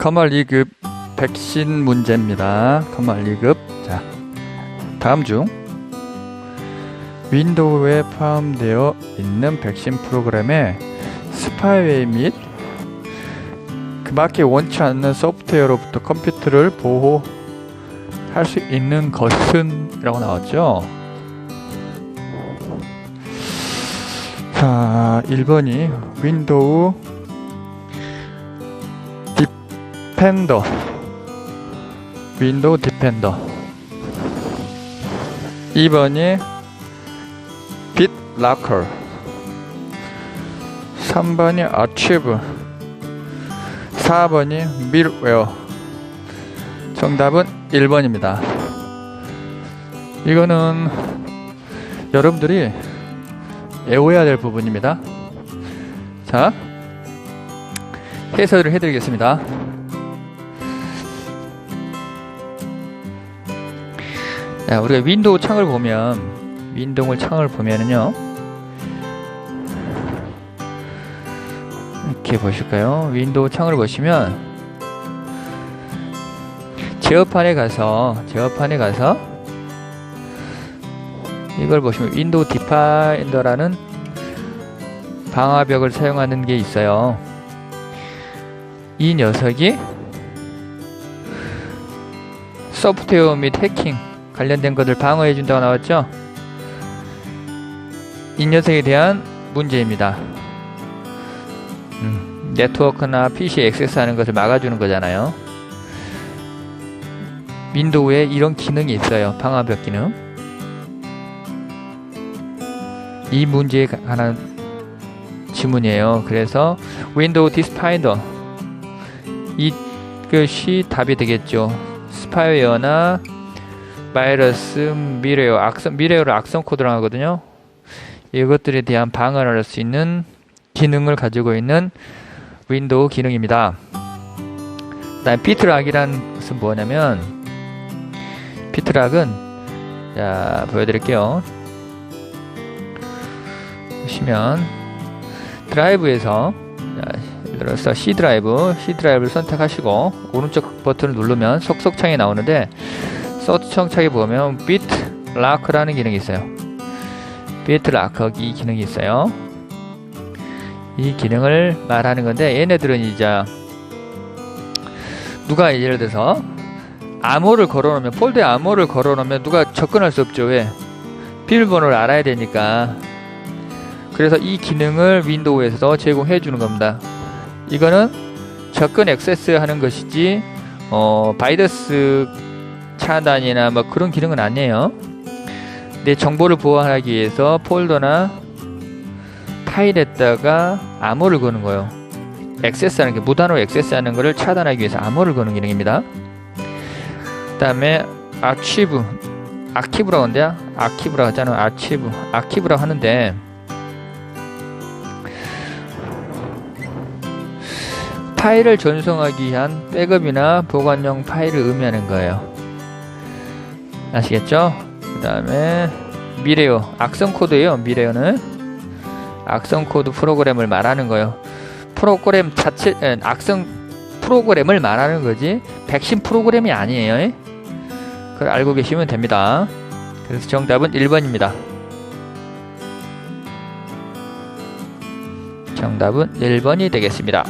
커멀 2급 백신 문제입니다. 커멀 2급. 자, 다음 중 윈도우에 포함되어 있는 백신 프로그램에 스파이웨이 및 그밖에 원치 않는 소프트웨어로부터 컴퓨터를 보호할 수 있는 것은 이라고 나왔죠. 자, 1번이 윈도우 디펜더. 윈도우 디펜더. 2번이 빗라커. 3번이 아치브. 4번이 밀웨어. 정답은 1번입니다. 이거는 여러분들이 외워야 될 부분입니다. 자 해설을 해드리겠습니다 자, 우리가 윈도우 창을 보면 윈도우 창을 보면은요 이렇게 보실까요? 윈도우 창을 보시면 제어판에 가서 제어판에 가서 이걸 보시면 윈도우 디파인더라는 방화벽을 사용하는 게 있어요. 이 녀석이 소프트웨어 및 해킹 관련된 것을 방어해 준다고 나왔죠? 이 녀석에 대한 문제입니다. 음, 네트워크나 PC 액세스하는 것을 막아주는 거잖아요. 윈도우에 이런 기능이 있어요. 방화벽 기능. 이 문제에 관한 지문이에요. 그래서 윈도우 디스파이더 이것이 답이 되겠죠. 스파이웨어나 바이러스, 미래어, 악성, 미래어를 악성 코드로 하거든요. 이것들에 대한 방어를 할 수 있는 기능을 가지고 있는 윈도우 기능입니다. 다음 피트락이란 것은 뭐냐면 피트락은 자 보여드릴게요. 보시면 드라이브에서 자, 예를 들어서 C 드라이브, C 드라이브를 선택하시고 오른쪽 버튼을 누르면 속속창이 나오는데 속속창에 보면 비트 락크라는 기능이 있어요. 비트 락크 이 기능이 있어요. 이 기능을 말하는 건데 얘네들은 이제 누가 예를 들어서 암호를 걸어놓으면 폴더에 암호를 걸어놓으면 누가 접근할 수 없죠. 왜? 비밀번호를 알아야 되니까. 그래서 이 기능을 윈도우에서 제공해 주는 겁니다. 이거는 접근 액세스 하는 것이지 어, 바이러스 차단이나 뭐 그런 기능은 아니에요. 내 정보를 보호하기 위해서 폴더나 파일에다가 암호를 거는 거예요. 액세스하는 게 무단으로 액세스하는 것을 차단하기 위해서 암호를 거는 기능입니다. 그다음에 아치브 아키브라고 하는데 아키브라고 하잖아요. 아치브 아키브라고 하는데 파일을 전송하기 위한 백업이나 보관용 파일을 의미하는 거예요. 아시겠죠? 그 다음에 미래어 악성 코드예요. 미래어는 악성 코드 프로그램을 말하는 거예요. 프로그램 자체 에, 악성 프로그램을 말하는 거지 백신 프로그램이 아니에요. 그걸 알고 계시면 됩니다. 그래서 정답은 1번입니다. 정답은 1번이 되겠습니다.